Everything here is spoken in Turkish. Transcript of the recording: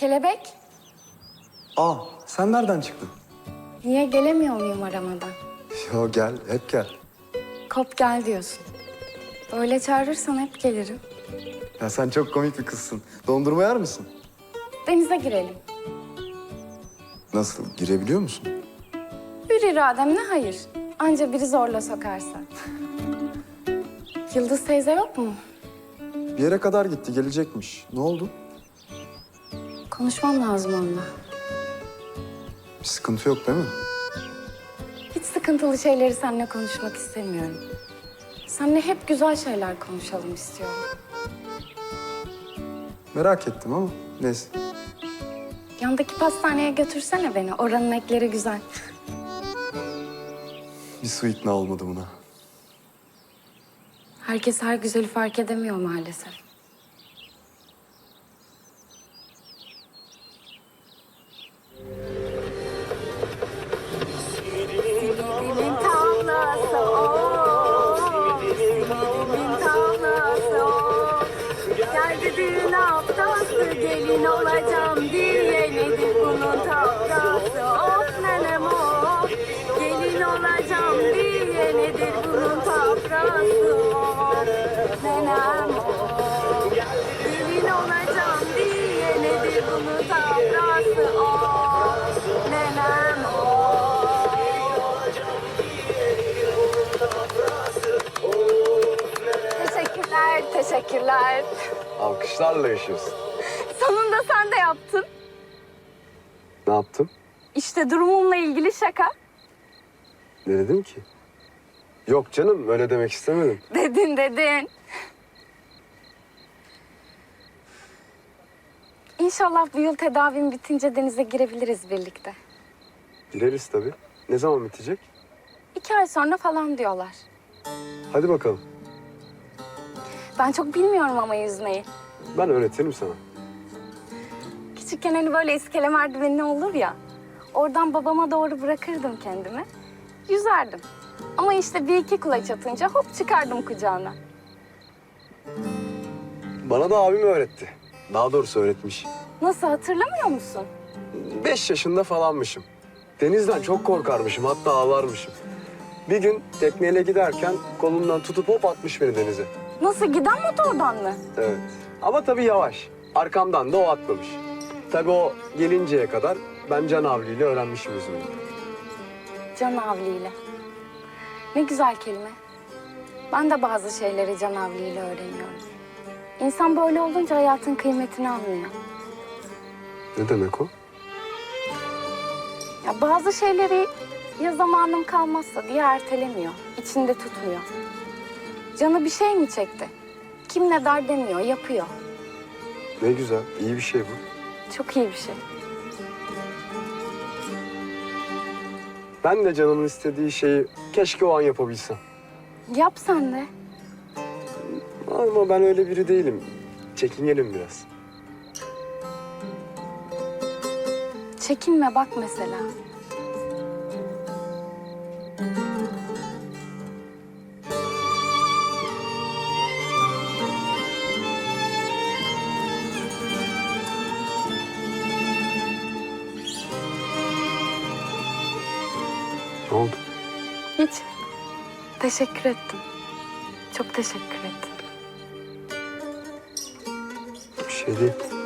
Kelebek, Aa, sen nereden çıktın? niye gelemiyor muyum aramadan? Yo gel, hep gel. Kop gel diyorsun. Öyle çağırırsan hep gelirim. Ya sen çok komik bir kızsın. Dondurma yer misin? Denize girelim. Nasıl, girebiliyor musun? Hür irademle hayır. Anca biri zorla sokarsa. Yıldız teyze yok mu? Bir yere kadar gitti, gelecekmiş. Ne oldu? Konuşmam lazım onunla. Bir sıkıntı yok değil mi? Hiç sıkıntılı şeyleri seninle konuşmak istemiyorum. Seninle hep güzel şeyler konuşalım istiyorum. Merak ettim ama neyse. Yandaki pastaneye götürsene beni. Oranın ekleri güzel. Bir su ikna olmadı buna. Herkes her güzeli fark edemiyor maalesef. Gelin olacağım diye nedir bunun tavlası? Of nenem of, gelin olacağım diye nedir bunun tavlası? Of nenem of, gelin olacağım diye nedir bunun tavlası? Of nenem of. Teşekkürler, teşekkürler. Alkışlarla yaşıyorsun. Sonunda sen de yaptın. Ne yaptım? İşte durumumla ilgili şaka. Ne dedim ki? Yok canım, öyle demek istemedim. Dedin dedin. İnşallah bu yıl tedavim bitince denize girebiliriz birlikte. Gireriz tabii. Ne zaman bitecek? İki ay sonra falan diyorlar. Hadi bakalım. Ben çok bilmiyorum ama yüzmeyi. Ben öğretirim sana. Küçükken hani böyle iskele merdiveni olur ya. Oradan babama doğru bırakırdım kendimi. Yüzerdim. Ama işte bir iki kulaç atınca hop çıkardım kucağına. Bana da abim öğretti. Daha doğrusu öğretmiş. Nasıl hatırlamıyor musun? Beş yaşında falanmışım. Denizden çok korkarmışım, hatta ağlarmışım. Bir gün tekneyle giderken kolumdan tutup hop atmış beni denize. Nasıl giden motordan mı? Evet. Ama tabii yavaş. Arkamdan da o atlamış. Tabii o gelinceye kadar ben can havliyle öğrenmişim yüzmeyi. Can havliyle. Ne güzel kelime. Ben de bazı şeyleri can havliyle öğreniyorum. İnsan böyle olunca hayatın kıymetini anlıyor. Ne demek o? Ya bazı şeyleri ya zamanım kalmazsa diye ertelemiyor. içinde tutmuyor. Canı bir şey mi çekti? Kim ne der demiyor, yapıyor. Ne güzel, iyi bir şey bu. Çok iyi bir şey. Ben de canımın istediği şeyi keşke o an yapabilsem. Yap sen de. Ama ben öyle biri değilim. Çekingenim biraz. Çekinme bak mesela. Ne oldu? Hiç. Teşekkür ettim. Çok teşekkür ettim. Bir şey değil.